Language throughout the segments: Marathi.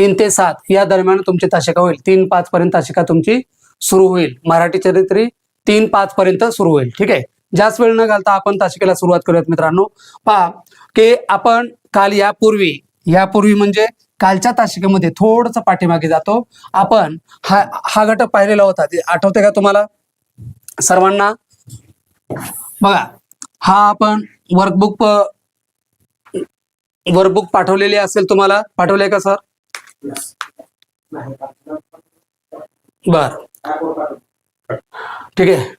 तीन ते सात या दरम्यान तुमची तासिका होईल. तीन पाच पर्यंत तासिका तुमची सुरू होईल. मराठी चरित्री तीन पाच पर्यंत सुरू होईल. ठीक आहे? जास्त वेळ न घालता आपण तासिकेला सुरुवात करूयात मित्रांनो. पहा की आपण काल यापूर्वी यापूर्वी म्हणजे कालच्या तासिकेमध्ये थोडस पाठीमागे जातो. आपण हा हा घटक पाहिलेला होता. ते आठवते का तुम्हाला? सर्वांना? बघा हा आपण वर्कबुक वर्कबुक पाठवलेली असेल तुम्हाला. पाठवले का सर बर. ठीक आहे.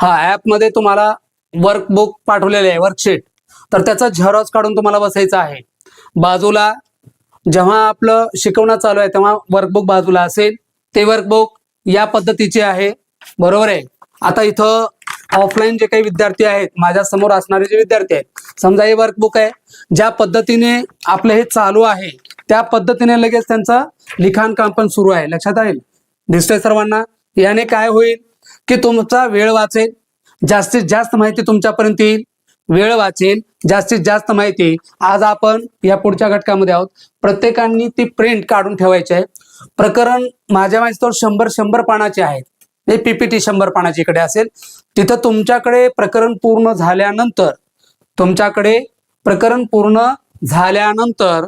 हा ऍपमध्ये तुम्हाला वर्कबुक पाठवलेले आहे वर्कशीट तर त्याचा झेरॉक्स काढून तुम्हाला बसायचं आहे. बाजूला जेव्हा आपलं शिकवणं चालू आहे तेव्हा वर्कबुक बाजूला असेल. ते वर्कबुक या पद्धतीचे आहे. बरोबर आहे? आता इथं ऑफलाईन जे काही विद्यार्थी आहेत माझ्यासमोर असणारे जे विद्यार्थी आहेत समजा हे वर्कबुक आहे ज्या पद्धतीने आपलं हे चालू आहे त्या पद्धतीने लगेच त्यांचं लिखाण काम पण सुरू आहे. लक्षात येईल दिसतंय सर्वांना? याने काय होईल की तुमचा वेळ वाचेल जास्तीत जास्त माहिती तुमच्यापर्यंत येईल. वेळ वाचेल जास्तीत जास्त माहिती आज आपण या पुढच्या घटकामध्ये आहोत. प्रत्येकांनी ती प्रिंट काढून ठेवायची आहे. प्रकरण माझ्या माहितीवर शंभर शंभर पानाचे आहेत. पीपीटी शंभर पानाची इकडे असेल. तिथं तुमच्याकडे प्रकरण पूर्ण झाल्यानंतर तुमच्याकडे प्रकरण पूर्ण झाल्यानंतर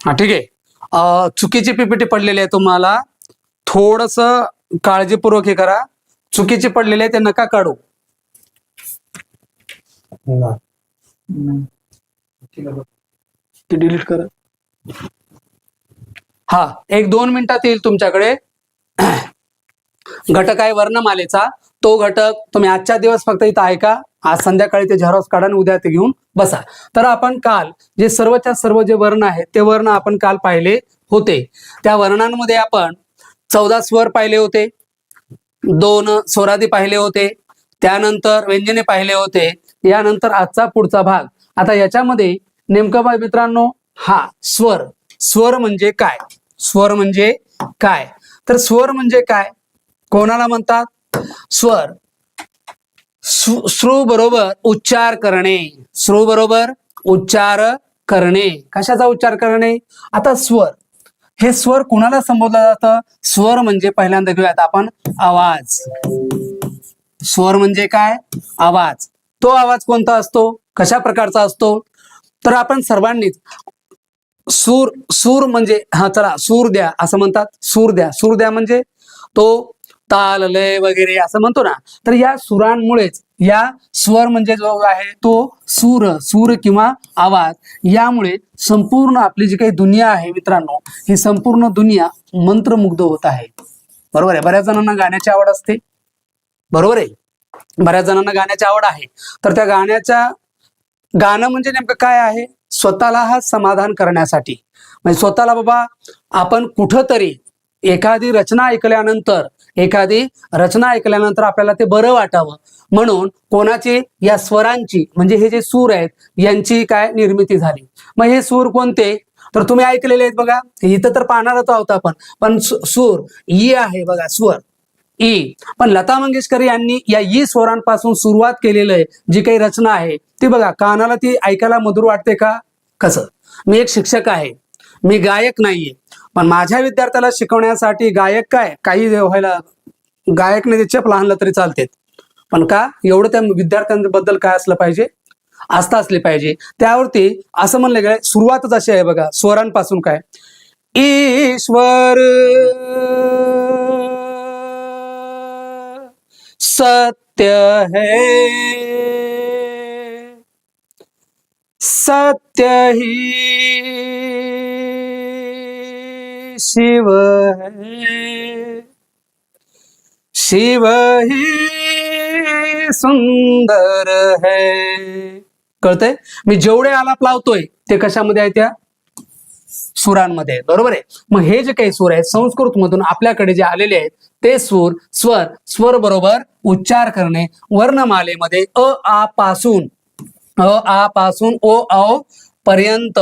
हा ठीक आहे. चुकीची पीपीटी पडलेली आहे तुम्हाला. थोडस काळजीपूर्वक हे करा. चुकीची पडलेली आहे ते नका काढू. ते डिलीट करा. हा एक दोन मिनिटात येईल तुमच्याकडे. घटक आहे वर्णमालेचा. तो घटक तुम्ही आजच्या दिवस फक्त इथं ऐका. आज संध्याकाळी ते झेरॉक्स काढा आणि उद्या ते घेऊन बसा. तर आपण काल जे सर्वच्या सर्व जे वर्ण आहेत ते वर्ण आपण काल पाहिले होते. त्या वर्णांमध्ये आपण चौदा स्वर पाहिले होते दोन स्वरादी पाहिले होते त्यानंतर व्यंजने पाहिले होते यानंतर आजचा पुढचा भाग. आता याच्यामध्ये नेमकं मित्रांनो हा स्वर. स्वर म्हणजे काय? स्वर म्हणजे काय? तर स्वर म्हणजे काय? कोणाला म्हणतात? स्वर. श्रू बरोबर उच्चार करणे. श्रू बरोबर उच्चार करणे. कशाचा उच्चार करणे? आता स्वर. हे स्वर कुणाला संबोधलं जातं? स्वर म्हणजे पहिल्यांदा घेऊयात आपण आवाज. स्वर म्हणजे काय? आवाज. तो आवाज कोणता असतो? कशा प्रकारचा असतो? तर आपण सर्वांनीच सूर सूर म्हणजे हा चला सूर द्या असं म्हणतात. सूर द्या. सूर द्या म्हणजे तो ताल लय वगैरे असं म्हणतो ना. तर या सुरांमुळेच या स्वर म्हणजे जो आहे तो सूर सूर किंवा आवाज यामुळे संपूर्ण आपली जी काही दुनिया आहे मित्रांनो ही संपूर्ण दुनिया मंत्रमुग्ध होत आहे. बरोबर आहे? बऱ्याच जणांना गाण्याची आवड असते. बरोबर आहे? बऱ्याच जणांना गाण्याची आवड आहे. तर त्या गाण्याच्या गाणं म्हणजे नेमकं काय आहे? स्वतःला हा समाधान करण्यासाठी. म्हणजे स्वतःला बाबा आपण कुठंतरी एखादी रचना ऐकल्यानंतर एखादी रचना ऐकल्यानंतर आपल्याला ते बरं वाटावं. म्हणून कोणाची या स्वरांची म्हणजे हे जे सूर आहेत यांची काय निर्मिती झाली? मग हे सूर कोणते? तर तुम्ही ऐकलेले आहेत बघा. इथं तर पाहणारच आहोत आपण. पण सूर ई आहे बघा स्वर. ई. पण लता मंगेशकर यांनी या ई स्वरांपासून सुरुवात केलेलं आहे जी काही रचना आहे ती बघा कानाला ती ऐकायला मधुर वाटते का? कसं? मी एक शिक्षक आहे मी गायक नाहीये पण माझ्या विद्यार्थ्याला शिकवण्यासाठी गायक काय? काही व्हायला गायक नाही चप लहानला तरी चालते पण का? एवढं त्या विद्यार्थ्यांबद्दल काय असलं पाहिजे? आस्था असली पाहिजे. त्यावरती असं म्हणलं गेलं सुरुवातच अशी आहे बघा स्वरांपासून काय? ईश्वर! सत्य है। सत्य ही शिव है। शिव ही सुंदर है। कळतंय? मी जेवढे आलाप लावतोय ते कशामध्ये आहे त्या? सुरांमध्ये बरोबर आहे? मग हे जे काही सूर आहेत संस्कृत मधून आपल्याकडे जे आलेले आहेत ते सूर स्वर स्वर बरोबर उच्चार करणे वर्णमालेमध्ये अ आ पासून अ आ पासून ओ औ पर्यंत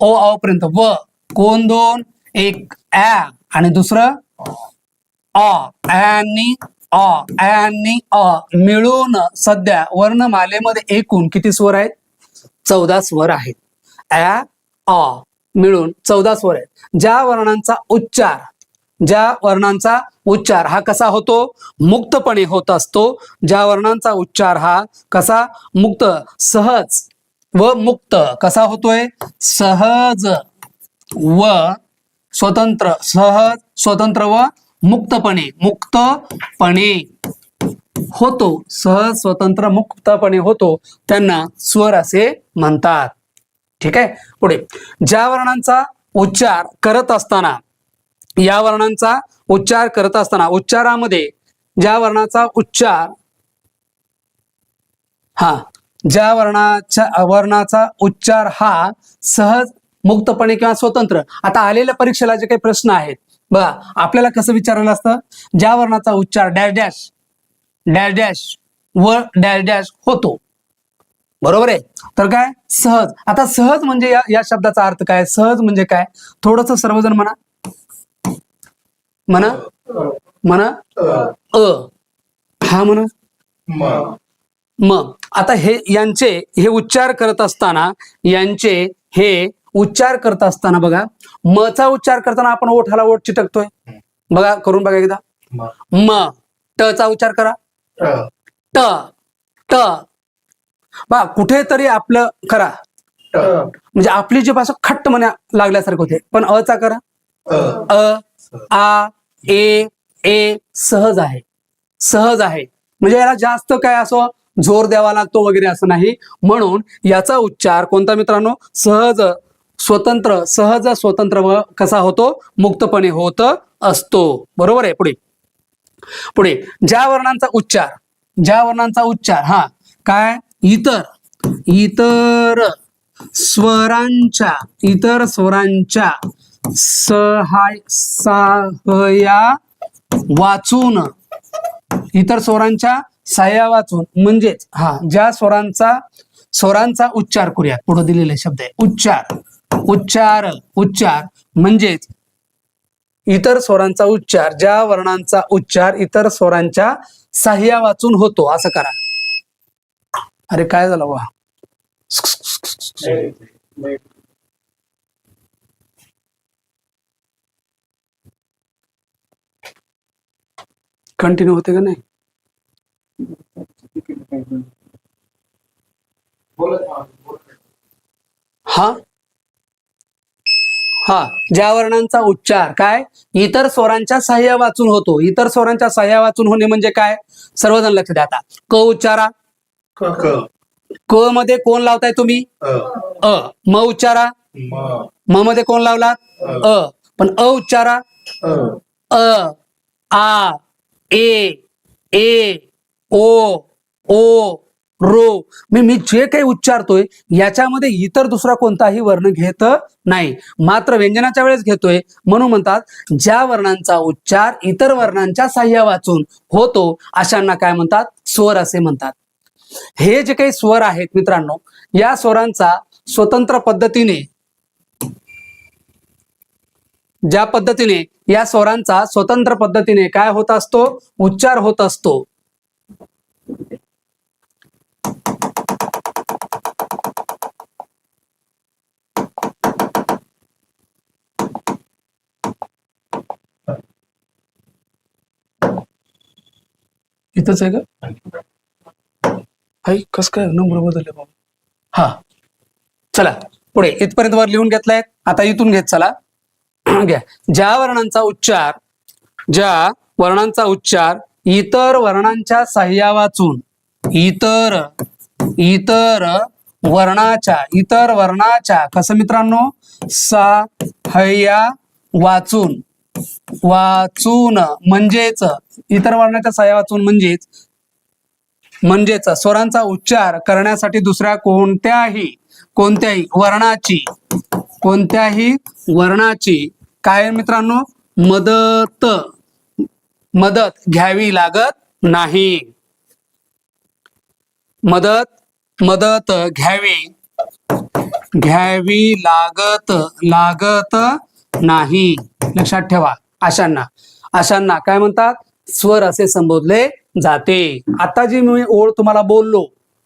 ओ औ पर्यंत व कोण दोन एक ॲ आणि दुसरं अ आणि अ आणि अ मिळून सध्या वर्णमालेमध्ये एकूण किती स्वर आहेत? चौदा स्वर आहेत. ॲ अ मिळून चौदा स्वर आहेत. ज्या वर्णांचा उच्चार ज्या वर्णांचा उच्चार हा कसा होतो? मुक्तपणे होत असतो. ज्या वर्णांचा उच्चार हा कसा मुक्त सहज व मुक्त कसा होतोय? सहज व स्वतंत्र सहज स्वतंत्र व मुक्तपणे मुक्तपणे होतो. सहज स्वतंत्र मुक्तपणे होतो. त्यांना स्वर असे म्हणतात. ठीक आहे? पुढे. ज्या वर्णांचा उच्चार करत असताना या वर्णांचा उच्चार करत असताना उच्चारामध्ये ज्या वर्णाचा उच्चार हा ज्या वर्णाच्या वर्णाचा उच्चार हा सहज मुक्तपणे किंवा स्वतंत्र. आता आलेल्या परीक्षेला जे काही प्रश्न आहेत बघा आपल्याला कसं विचारलं असतं? ज्या वर्णाचा उच्चार डॅश डॅश डॅश डॅश व डॅश डॅश होतो. बरोबर आहे? तर काय? सहज. आता सहज म्हणजे या या शब्दाचा अर्थ काय? सहज म्हणजे काय? थोडस सर्वजण म्हणा. म्हणा. म्हणा. अ. हा म्हणा. मग आता हे यांचे हे उच्चार करत असताना यांचे हे उच्चार करत असताना बघा मचा उच्चार करताना आपण ओठाला ओठ चिटकतोय. बघा करून बघा एकदा. म. ट चा उच्चार करा. ट. ट. बा कुठेतरी आपलं करा. म्हणजे आपली जी भाषा खट्ट म्हणा लागल्यासारखं होते. पण अ चा करा. अ आ ए ए सहज आहे. सहज आहे. म्हणजे याला जास्त काय असं जोर द्यावा लागतो वगैरे असं नाही. म्हणून याचा उच्चार कोणता मित्रांनो? सहज स्वतंत्र सहज स्वतंत्र व कसा होतो? मुक्तपणे होत असतो. बरोबर आहे? पुढे. पुढे. ज्या वर्णांचा उच्चार ज्या वर्णांचा उच्चार हा. काय? इतर इतर स्वरांच्या इतर स्वरांच्या सहाय सहाया वाचून इतर स्वरांच्या सहाय्या वाचून म्हणजेच हा ज्या स्वरांचा स्वरांचा उच्चार करूया पुढे दिलेले शब्द आहे उच्चार उच्चार उच्चार म्हणजेच इतर स्वरांचा उच्चार ज्या वर्णांचा उच्चार इतर स्वरांच्या सहाय्या वाचून होतो असं करा. अरे काय झालं वा कंटिन्यू होते का नाही? हा? हा. ज्या वर्णांचा उच्चार काय? इतर स्वरांच्या सहाय्या वाचून होतो. इतर स्वरांच्या सहाय्या वाचून होणे म्हणजे काय? सर्वजण लक्ष द्या आता. क उच्चारा क. मध्ये कोण लावताय तुम्ही? अ. म उच्चारा? म. मध्ये कोण लावलात अ. पण अ उच्चारा? अ. आ. ए. ए. ओ. ओ. रो. मी मी जे काही उच्चारतोय याच्यामध्ये इतर दुसरा कोणताही वर्ण घेत नाही. मात्र व्यंजनाच्या वेळेस घेतोय. म्हणून म्हणतात ज्या वर्णांचा उच्चार इतर वर्णांच्या साह्या वाचून होतो अशांना काय म्हणतात? स्वर असे म्हणतात. हे जे काही स्वर आहेत मित्रांनो या स्वरांचा स्वतंत्र पद्धतीने ज्या पद्धतीने या स्वरांचा स्वतंत्र पद्धतीने काय होत असतो? उच्चार होत असतो. इथंच आहे का? हाय कस काय नंबर बदलले बाबा. हा. चला पुढे. इथपर्यंत वर लिहून घेतलाय. आता इथून घेत चला. घ्या. ज्या वर्णांचा उच्चार ज्या वर्णांचा उच्चार इतर वर्णांच्या साह्या वाचून इतर इतर वर्णाच्या इतर वर्णाच्या कसं मित्रांनो? साह्या वाचून. वाचून म्हणजेच इतर वर्णाच्या साह्या वाचून म्हणजेच म्हणजेच स्वरांचा उच्चार करण्यासाठी दुसऱ्या कोणत्याही कोणत्याही वर्णाची कोणत्याही वर्णाची काय मित्रांनो? मदत. मदत घ्यावी लागत नाही. मदत मदत घ्यावी घ्यावी लागत लागत नाही. लक्षात ठेवा. अशांना. अशांना काय म्हणतात? स्वर असे संबोधले जाते. आता जी मी ओळ तुम्हाला बोललो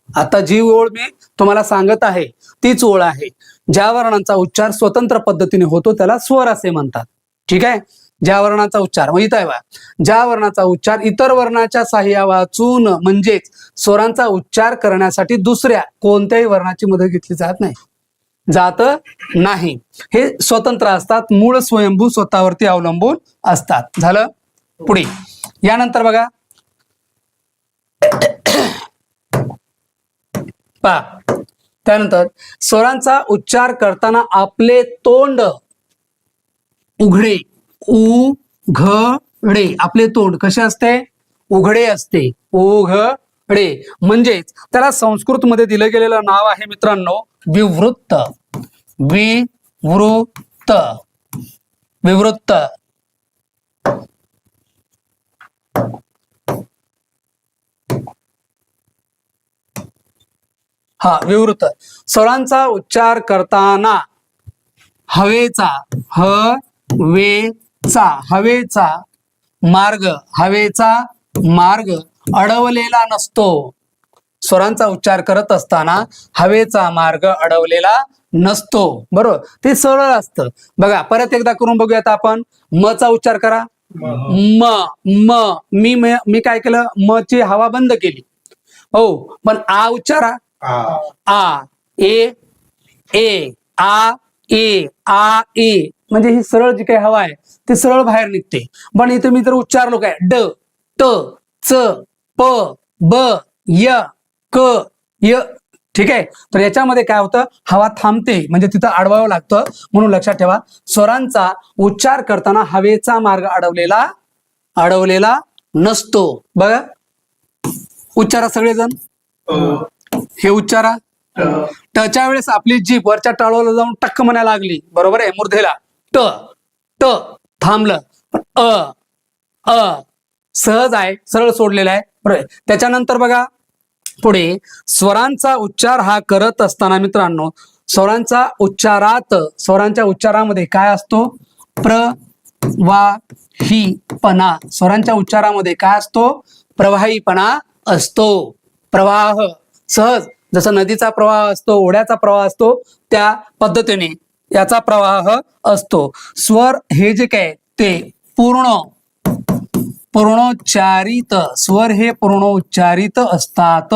आता जी ओळ मी तुम्हाला सांगत आहे तीच ओळ आहे. ज्या वर्णांचा उच्चार स्वतंत्र पद्धतीने होतो त्याला स्वर असे म्हणतात. ठीक आहे? ज्या वर्णाचा उच्चार मग इथं आहे बा ज्या वर्णाचा उच्चार इतर वर्णाच्या साह्या वाचून म्हणजेच स्वरांचा उच्चार करण्यासाठी दुसऱ्या कोणत्याही वर्णाची मदत घेतली जात नाही. जात नाही. हे स्वतंत्र असतात मूळ स्वयंभू स्वतःवरती अवलंबून असतात. झालं? पुढे. यानंतर बघा. पा त्यानंतर स्वरांचा उच्चार करताना आपले तोंड उघडे. उघडे. आपले तोंड कसे असते? उघडे असते. उघडे. म्हणजेच त्याला संस्कृत मध्ये दिलं गेलेलं नाव आहे मित्रांनो विवृत्त. विवृत्त. विवृत्त. हा विवृत स्वरांचा उच्चार करताना हवेचा हवेचा हवेचा मार्ग हवेचा मार्ग अडवलेला नसतो. स्वरांचा उच्चार करत असताना हवेचा मार्ग अडवलेला नसतो. बरोबर? ते सरळ असतं. बघा परत एकदा करून बघूयात आपण. म चा उच्चार करा. म म. मी मी काय केलं? म ची हवा बंद केली. हो पण आ उच्चारा. आ. ए ए आ ए आ ए. म्हणजे ही सरळ जी काही हवा आहे ती सरळ बाहेर निघते. पण इथे मी तर उच्चारलो काय? ड ट च प ब य क य ठीक आहे? तर याच्यामध्ये काय होतं? हवा थांबते म्हणजे तिथं अडवावं लागतं. म्हणून लक्षात ठेवा स्वरांचा उच्चार करताना हवेचा मार्ग अडवलेला अडवलेला नसतो. बघा. उच्चारा सगळेजण? हे. उच्चारा? टच्या वेळेस आपली जीभ वरच्या टाळूला जाऊन टक्क म्हणायला लागली. बरोबर आहे? मूर्धेला. ट. ट. थांबलं. अ. अ. सहज आहे. सरळ सोडलेला आहे. बरोबर. त्याच्यानंतर बघा. पुढे स्वरांचा उच्चार हा करत असताना मित्रांनो स्वरांचा उच्चारात स्वरांच्या उच्चारामध्ये काय असतो? प्र वा ही पणा स्वरांच्या उच्चारामध्ये काय असतो? प्रवाहीपणा असतो. प्रवाह सहज. जसं नदीचा प्रवाह असतो ओढ्याचा प्रवाह असतो त्या पद्धतीने याचा प्रवाह असतो. स्वर हे जे काय ते पूर्ण पूर्णोच्चारित स्वर हे पूर्णोच्चारित असतात.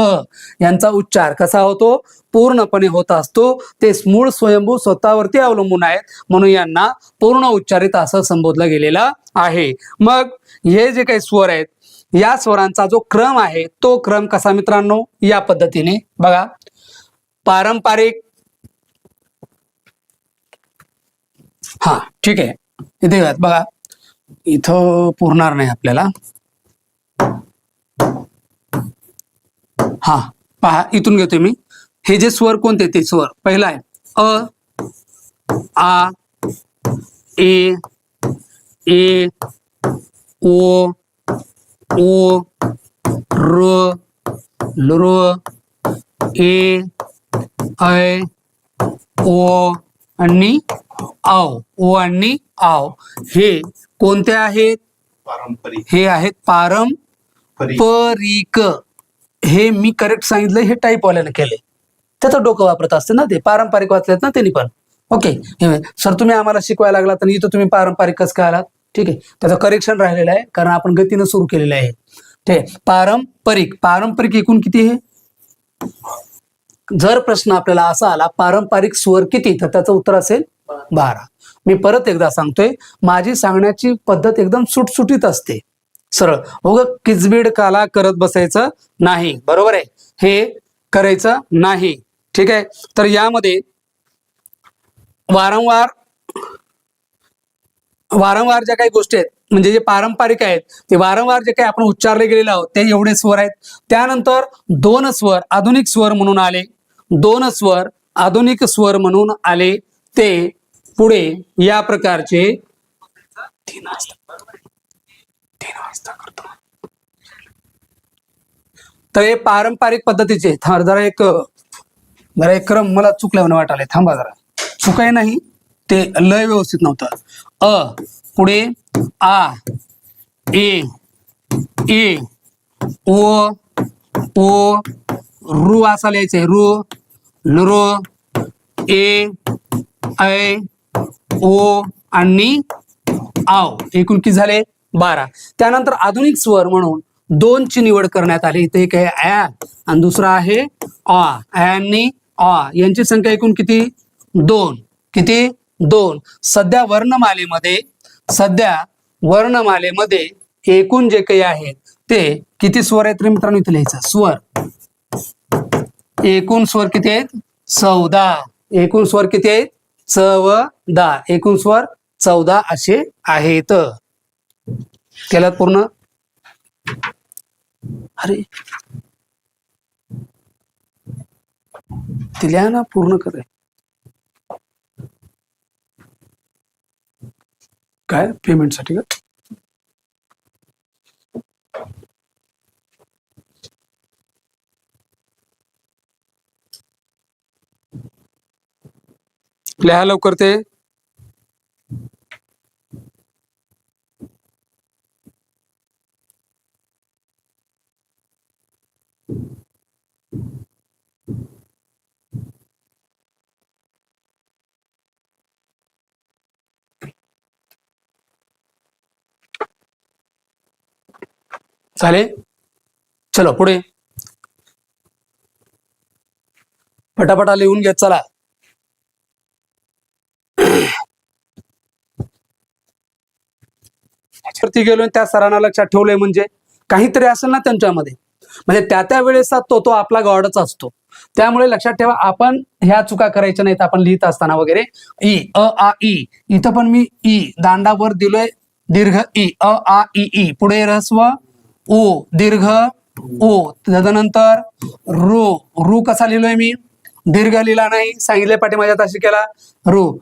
यांचा उच्चार कसा होतो? पूर्णपणे होत असतो. ते मूळ स्वयंभू स्वतःवरती अवलंबून आहेत. म्हणून यांना पूर्ण उच्चारित असं संबोधलं गेलेलं आहे. मग हे जे काही स्वर आहेत या स्वरांचा जो क्रम आहे तो क्रम कसा मित्रांनो? या पद्धतीने बघा. पारंपरिक. हा ठीक आहे. इथे बघा, बघा. इथं पुरणार नाही आपल्याला. हा पहा इथून घेतोय मी. हे जे स्वर कोणते ते स्वर? पहिला आहे अ आ ए ए ओ ओ र लृ ए ऐ ओ आणि आव ओ आणि आव. हे कोणते आहेत? पारंपरिक. हे आहेत पारंपरिक. हे मी करेक्ट सांगितलं हे टाईप वाल्यानं केले त्याचं डोकं वापरत असते ना ते पारंपरिक वाचलेत ना त्यांनी पण. ओके सर तुम्ही आम्हाला शिकवायला लागला तर इथं तुम्ही पारंपरिक कसं काय आलात? ठीक आहे. त्याचं करेक्शन राहिलेलं आहे कारण आपण गतीनं सुरू केलेलं आहे. ते पारंपरिक. पारंपरिक एकूण किती आहे? जर प्रश्न आपल्याला असा आला पारंपरिक स्वर किती? तर त्याचं उत्तर असेल बारा. मी परत एकदा सांगतोय माझी सांगण्याची पद्धत एकदम सुटसुटीत असते. सरळ. उग किचबीड काला करत बसायचं नाही. बरोबर आहे? हे करायचं नाही. ठीक आहे? तर यामध्ये वारंवार वारंवार ज्या काही गोष्टी आहेत म्हणजे जे पारंपरिक आहेत ते वारंवार जे काही आपण उच्चारले गेलेले आहोत ते एवढे स्वर आहेत. त्यानंतर दोन स्वर आधुनिक स्वर म्हणून आले. दोन स्वर आधुनिक स्वर म्हणून आले. ते पुढे या प्रकारचे तीन वाजता. तीन वाजता करतो. तर हे पारंपरिक पद्धतीचे थांब जरा एक जरा एक क्रम मला चुकल्यावर वाटायला थांबा जरा. चुकाय नाही ते लय व्यवस्थित नव्हतं. अ पुढे आ ए ए ओ ओ रु असा लिहायचंय रु लुरो ए ऐ ओ आणि आव. एकूण किती झाले? बारा. त्यानंतर आधुनिक स्वर म्हणून दोनची निवड करण्यात आली. इथे एक आहे ॲ आणि दुसरा आहे आ. ॲ आणि आ. यांची संख्या एकूण किती? दोन. किती? दोन. सध्या वर्णमालेमध्ये सध्या वर्णमालेमध्ये एकूण जे काही आहेत ते किती स्वर आहेत रे मित्रांनो इथे लिहायचं? स्वर. एकूण स्वर किती आहेत? चौदा. एकूण स्वर किती आहेत? चौदा एकूण स्वर चौदा असे आहेत. केलं पूर्ण? अरे. दिल्या ना पूर्ण करे काय? पेमेंटसाठी का? लिहा लवकर ते. चालेल चलो पुढे. पटापटा लिहून घेत चला. वरती गेलो त्या सरांना लक्षात ठेवलंय म्हणजे काहीतरी असेल ना त्यांच्यामध्ये. म्हणजे त्या त्या वेळेसचा तो तो आपला गॉडच असतो. त्यामुळे लक्षात ठेवा आपण ह्या चुका करायच्या नाहीत आपण लिहित असताना वगैरे. ई अ आ ई इथं पण मी ई दांडावर दिलोय. दीर्घ ई अ आ ई ई पुढे रस्व ओ दीर्घ ओ त्याच्यानंतर रो. रू कसा लिहिलोय मी? दीर्घ लिहिला नाही. सांगितले पाठी माझ्या तशी केला. रू.